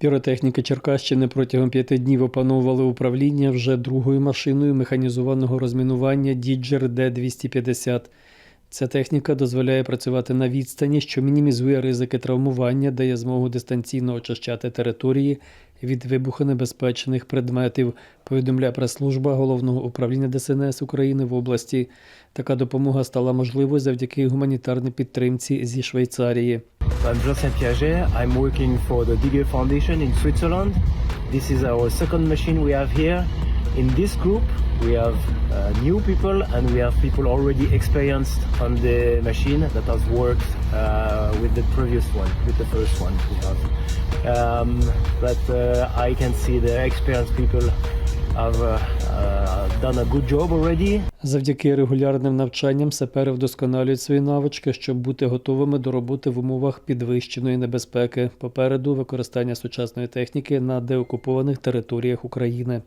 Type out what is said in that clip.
Піротехніки Черкащини протягом п'яти днів опановували управління вже другою машиною механізованого розмінування Діджер Д-250. Ця техніка дозволяє працювати на відстані, що мінімізує ризики травмування, дає змогу дистанційно очищати території від вибухонебезпечних предметів, повідомляє прес-служба головного управління ДСНС України в області. Така допомога стала можливою завдяки гуманітарній підтримці зі Швейцарії. I'm Joseph Piaget. I'm working for the Digger Foundation in Switzerland. This is our second machine we have here. In this group, we have uh, new people and we have people already experienced on the machine that has worked uh, with the previous one, with the first one we have. Um, but uh, I can see the experienced people have uh, uh, done a good job already Завдяки регулярним навчанням сапери вдосконалюють свої навички, щоб бути готовими до роботи в умовах підвищеної небезпеки. Попереду використання сучасної техніки на деокупованих територіях України.